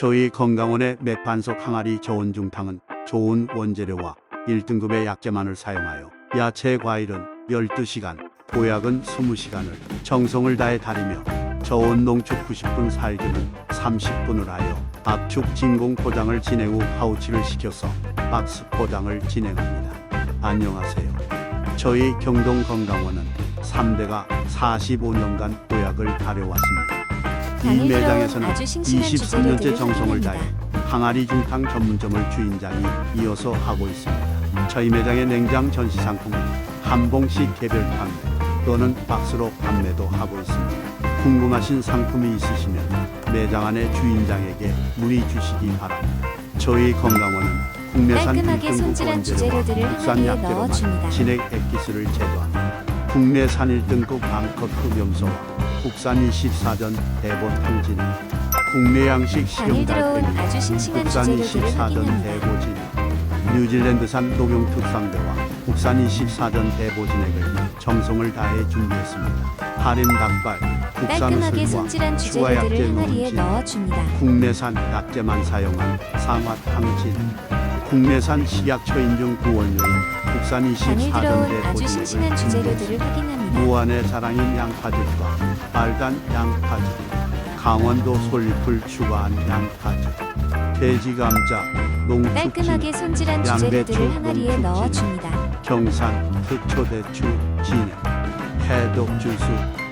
저희 건강원의 맥반석 항아리 저온 중탕은 좋은 원재료와 1등급의 약재만을 사용하여 야채 과일은 12시간, 보약은 20시간을 정성을 다해 다리며 저온 농축 90분 살균은 30분을 하여 압축 진공 포장을 진행 후 파우치를 시켜서 박스 포장을 진행합니다. 안녕하세요. 저희 경동건강원은 3대가 45년간 보약을 다려왔습니다. 이 매장에서는 아주 싱싱한 23년째 주재료들을 정성을 다해. 항아리 중탕 전문점을 주인장이 이어서 하고 있습니다. 저희 매장의 냉장 전시 상품은 한 봉씩 개별 판매 또는 박스로 판매도 하고 있습니다. 궁금하신 상품이 있으시면 매장 안의 주인장에게 문의 주시기 바랍니다. 저희 건강원은 국내산 깔끔하게 1등급 손질한 원재료와 주재료들을 국산 항아리에 약재로만 넣어줍니다. 진액 액기스를 제조합니다. 국내산 1등급 앙컷 흡염소와 국산 24전 대보 탕진 국내 양식 식용 달팽이 아주 싱싱한 국산 주재료들을 24전 확인합니다. 대보진 뉴질랜드산 녹용 특산대와 국산 24전 대보진액을 정성을 다해 준비했습니다. 할인 닭발, 국산 깔끔하게 손질한 추가 약재 주재료들을 항아리에 농진, 넣어줍니다. 국내산 약재만 사용한 상화탕진 국내산 식약처 인증 구원료인 국산 당일 24전 들어온 아주 싱싱한 주재료들을 확인합니다. 무안의 사랑인 양파즙과 빨간 양파즙, 강원도 솔잎을 추가한 양파즙, 돼지 감자, 농축진, 깔끔하게 손질한 양배추, 주재료들을 항아리에. 넣어줍니다. 경산, 흑초대추, 진액, 해독주스,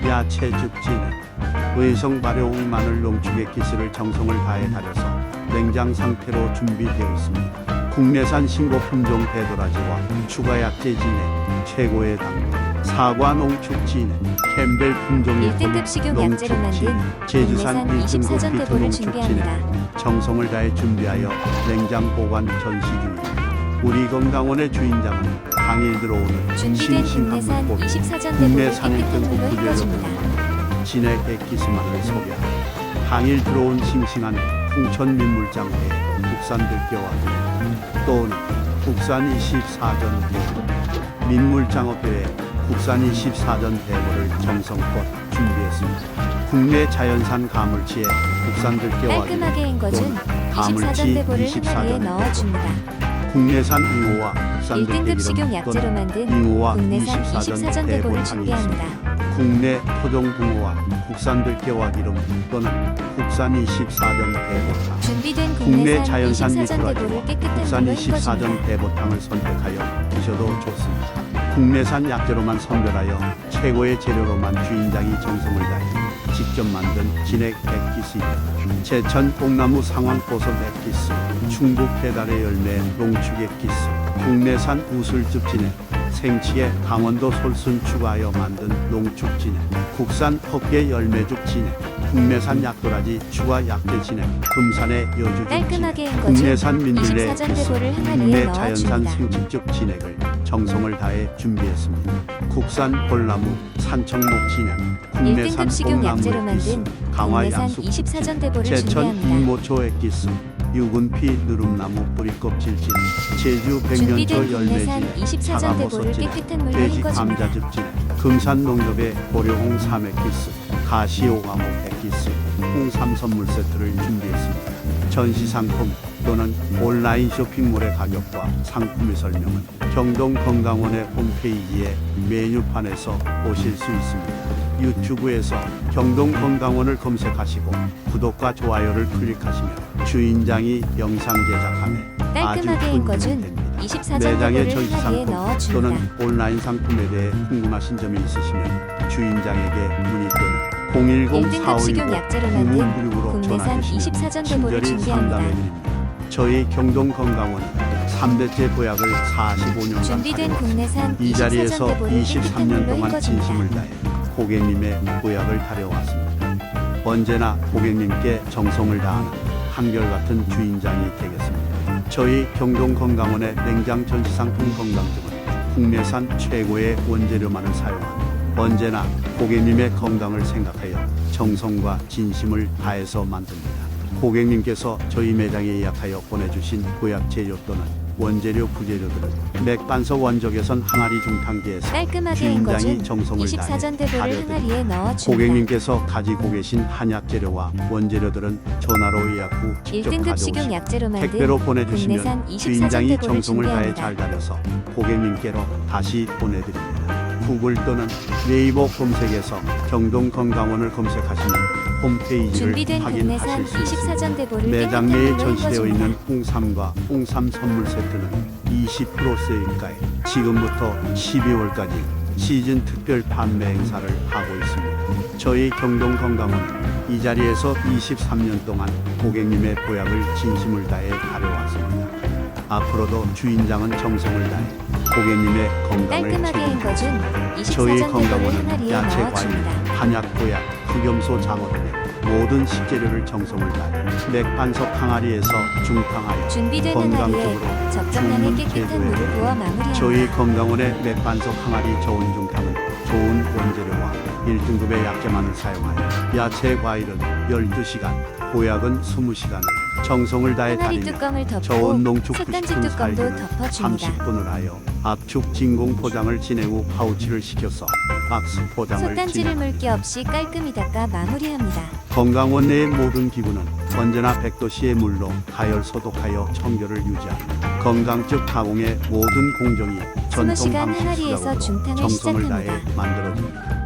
야채즙 진액, 의성 발효 마늘 농축의 기술을 정성을 다해 달여서 냉장 상태로 준비되어 있습니다. 국내산 신고 품종 배도라지와 추가 약재 진액, 최고의 당도, 사과 농축 진액, 캠벨 품종 1등급 식용 약재로 만든 제주산 국내산 1등급 24전 비트 농축. 진액, 정성을 다해 준비하여 냉장 보관 전시 중입니다. 우리 건강원의 주인장은 당일 들어오는 국내산 물고기, 24전 대보를 국내산 깨끗한 1등급 물로 구조를 헹궈줍니다. 진액 액기스만을 소개하고 당일 들어온 싱싱한 풍천 민물장어에 국산 들깨와 또는 국산 24전 대보 민물장어뼈에 국산 24전 대보를 정성껏 준비했습니다. 국내 자연산 가물치에 국산 들깨와 헹궈준 가물치 24전 대보를 24전 항아리에 대보. 넣어줍니다. 국내산 잉어와 1등급 식용 약재로 만든 국내산 24전 24전 대보를 준비합니다. 국내 토종 붕어와 국산 들깨와 기름 또는 국산 24전 대보탕 준비된 국내 자연산 24전 미꾸라지와 국산 물로 24전 헹궈줍니다. 대보탕을 선택하여 드셔도 좋습니다. 국내산 약재로만 선별하여 최고의 재료로만 주인장이 정성을 다해 직접 만든 진액 액기스입니다. 제천 뽕나무 상황버섯 액기스, 충북 배달의 열매 농축 액기스, 국내산 우슬즙 진액, 생치에 강원도 솔순 추가하여 만든 농축 진액, 국산 헛개 열매죽 진액, 국내산 약도라지 추가 약재 진액, 금산의 진액, 깔끔하게 헹궈준 국내산 민들레 24전 기스, 대보를 항아리에 국내 자연산 넣어줍니다. 생식적 진액을 정성을 다해 준비했습니다. 국산 폴나무 산청목 진액, 국내산 1등급 식용 뽕나무 약재로 액기스, 만든 강화 국내산 양숙 24전 대보를 제천 준비합니다. 잉모초 액기스, 유근 피 누름나무 뿌리 껍질 진액, 제주 백년초 준비된 열매 국내산 진액, 24전 사과버섯 대보를 진액, 깨끗한 물로 돼지 헹궈줍니다. 감자즙 진액, 금산 농협의 고려홍 삼액기스, 가시오가목 액기스, 홍삼 선물 세트를 준비했습니다. 전시 상품 또는 온라인 쇼핑몰의 가격과 상품의 설명은 경동 건강원의 홈페이지에 메뉴판에서 보실 수 있습니다. 유튜브에서 경동 건강원을 검색하시고 구독과 좋아요를 클릭하시면 주인장이 영상 제작함에 아주 큰 힘이 됩니다. 24전 매장의 전시 상품. 또는 온라인 상품에 대해 궁금하신 점이 있으시면 주인장에게 문의 또는 1등급 식용 약재로 만든 010-9596으로 국내산 전화주시면 24전 대보를 친절히. 상담해드립니다. 저희 경동건강원 3대째 보약을 45년간 준비된 국내산 이 24전 자리에서 대보를 깨끗한 23년 물로 동안 진심을. 다해 고객님의 보약을 다려왔습니다. 언제나 고객님께 정성을 다하는 한결같은 주인장이 되겠습니다. 저희 경동건강원의 냉장 전시상품 건강증은 국내산 최고의 원재료만을 사용하며 언제나 고객님의 건강을 생각하여 정성과 진심을 다해서 만듭니다. 고객님께서 저희 매장에 예약하여 보내주신 보약 재료 또는 원재료 부재료들은 맥반석 원적에선 항아리 중탕기에서 깔끔하게 주인장이 정성을 24전 다해 대보를. 항아리에 넣어줍니다. 고객님께서 가지고 계신 한약 재료와 원재료들은 전화로 예약 후 직접 1등급 식용 가져오시고 약재로 만든 택배로 보내주시면 국내산 24전 주인장이 정성을 다해. 잘 다려서 고객님께로 다시 보내드립니다. 구글 또는 네이버 검색에서 경동건강원을 검색하시면 홈페이지를 준비된 확인하실 수 있습니다. 24전 대보를 매장 내에 전시되어. 있는 홍삼과 홍삼 선물 세트는 20% 세일가에 지금부터 12월까지 시즌 특별 판매 행사를 하고 있습니다. 저희 경동 건강원은 이 자리에서 23년 동안 고객님의 보약을 진심을 다해 다려왔습니다. 앞으로도 주인장은 정성을 다해 고객님의 건강을 깔끔하게 책임집니다. 헹궈준 저희 24전 대보를 건강원은 야채, 과일, 넣어줍니다. 한약, 보약, 흑염소, 장어 등의 모든 식재료를 정성을 다해 맥반석 항아리에서 중탕하여 준비된 건강적으로 적정량의 주문 깨끗한 제도에 물을 부어 마무리합니다. 저희 건강원의 맥반석 항아리 저온 중탕은 좋은 원재료와 1등급의 약재만을 사용하여 야채 과일은 12시간, 보약은 20시간을 정성을 다해 항아리 덮고 저온 농축 90분 뚜껑도 살균을 덮어줍니다. 30분을 하여 압축 진공 포장을 진행 후 파우치를 시켜서 박스 포장을 솥단지를 진행 물기 없이 깔끔히 닦아 마무리합니다. 건강원 내의 모든 기구는 언제나 100도씨의 물로 가열 소독하여 청결을 유지합니다. 건강적 가공의 모든 공정이 전통 20시간 방식 항아리에서 수작업으로 중탕을 정성을 다해 시작합니다. 만들어집니다.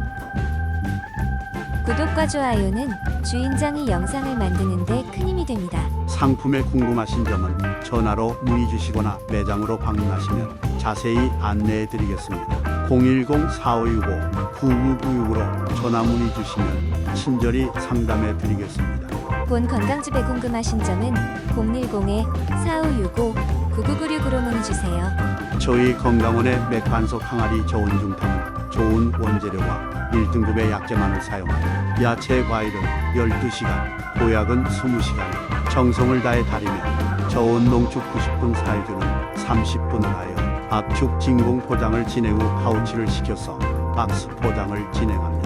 구독과 좋아요는 주인장이 영상을 만드는데 큰 힘이 됩니다. 상품에 궁금하신 점은 전화로 문의 주시거나 매장으로 방문하시면 자세히 안내해 드리겠습니다. 010-4565-9996으로 전화 문의 주시면 친절히 상담해 드리겠습니다. 본 건강집에 궁금하신 점은 010-4565-9996으로 문의 주세요. 저희 건강원의 맥반석 항아리 저온 중탕은 좋은 원재료와 1등급의 약재만을 사용하여 야채 과일은 12시간, 보약은 20시간 정성을 다해 다리며 저온 농축 90분 살균은 30분을 하여 압축 진공 포장을 진행 후 파우치를 시켜서 박스 포장을 진행합니다.